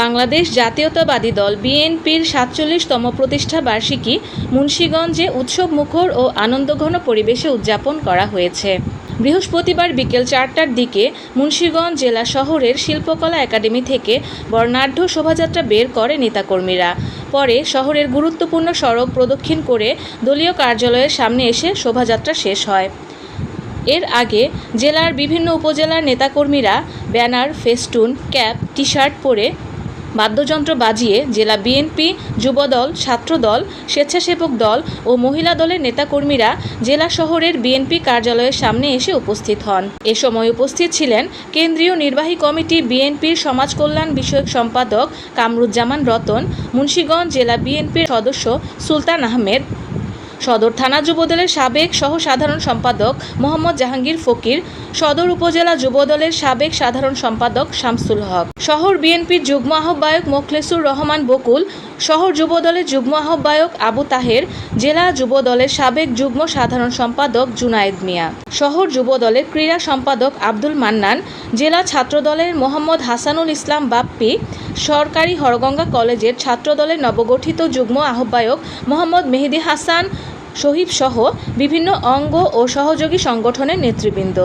বাংলাদেশ জাতীয়তাবাদী দল বিএনপির সাতচল্লিশতম প্রতিষ্ঠা বার্ষিকী মুন্সীগঞ্জে উৎসব মুখর ও আনন্দঘন পরিবেশে উদযাপন করা হয়েছে। বৃহস্পতিবার বিকেল চারটার দিকে মুন্সীগঞ্জ জেলা শহরের শিল্পকলা একাডেমি থেকে বর্ণাঢ্য শোভাযাত্রা বের করে নেতাকর্মীরা। পরে শহরের গুরুত্বপূর্ণ সড়ক প্রদক্ষিণ করে দলীয় কার্যালয়ের সামনে এসে শোভাযাত্রা শেষ হয়। এর আগে জেলার বিভিন্ন উপজেলার নেতাকর্মীরা banner, festoon, cap T shirt পরে বাদ্যযন্ত্র বাজিয়ে জেলা বিএনপি, যুবদল, ছাত্রদল, স্বেচ্ছাসেবক দল ও মহিলা দলের নেতাকর্মীরা জেলা শহরের বিএনপি কার্যালয়ের সামনে এসে উপস্থিত হন। এ সময় উপস্থিত ছিলেন কেন্দ্রীয় নির্বাহী কমিটি বিএনপির সমাজ কল্যাণ বিষয়ক সম্পাদক কামরুজ্জামান রতন, মুন্সীগঞ্জ জেলা বিএনপির সদস্য সুলতান আহমেদ সদর থানা যুবদলের সাবেক সহ সাধারণ সম্পাদক মোহাম্মদ জাহাঙ্গীর ফকির, সদর উপজেলা যুবদলের সাবেক সাধারণ সম্পাদক শামসুল হক, শহর বিএনপির যুগ্ম আহ্বায়ক মোখলেসুর রহমান বকুল, শহর যুবদলের যুগ্ম আহ্বায়ক আবু তাহের, জেলা যুবদলের সাবেক যুগ্ম সাধারণ সম্পাদক জুনায়েদ মিয়া, শহর যুবদলের ক্রীড়া সম্পাদক আব্দুল মান্নান, জেলা ছাত্রদলের মোহাম্মদ হাসানুল ইসলাম বাপ্পি, সরকারি হরগঙ্গা কলেজের ছাত্রদলের নবগঠিত যুগ্ম আহ্বায়ক মোহাম্মদ মেহেদি হাসান শহীদ সহ বিভিন্ন অঙ্গ ও সহযোগী সংগঠনের নেতৃবৃন্দ।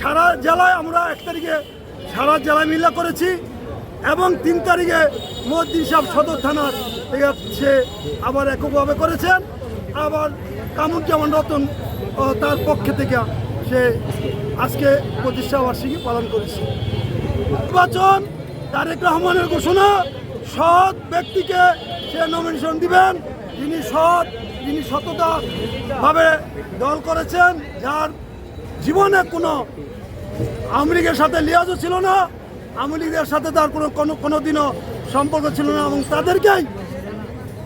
সারা জেলায় আমরা এক তারিখে সারা জেলায় মিল্লা করেছি এবং তিন তারিখে মদ্দিন সাহেব সদর থানার সে আবার এককভাবে করেছেন। আবার কামুজ্জামান রতন তার পক্ষে থেকে সে আজকে প্রতিষ্ঠা বার্ষিকী পালন করেছে। নির্বাচন তারেক রহমানের ঘোষণা, সৎ ব্যক্তিকে সে নমিনেশন দিবেন। যিনি সৎ, যিনি সততা ভাবে দল করেছেন, যার জীবনে কোনো আওয়ামী লীগের সাথে লিয়াজও ছিল না, আওয়ামী লীগের সাথে তার কোনো কোনো কোনো দিনও সম্পর্ক ছিল না এবং তাদেরকেই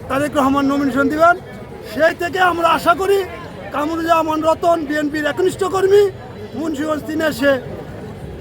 তারেক রহমান নমিনেশন দিবেন। সেই থেকে আমরা আশা করি কামরুজ্জামান রতন, বিএনপির একনিষ্ঠ কর্মী, মুন্সিগঞ্জ তিনে সে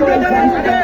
Thank you.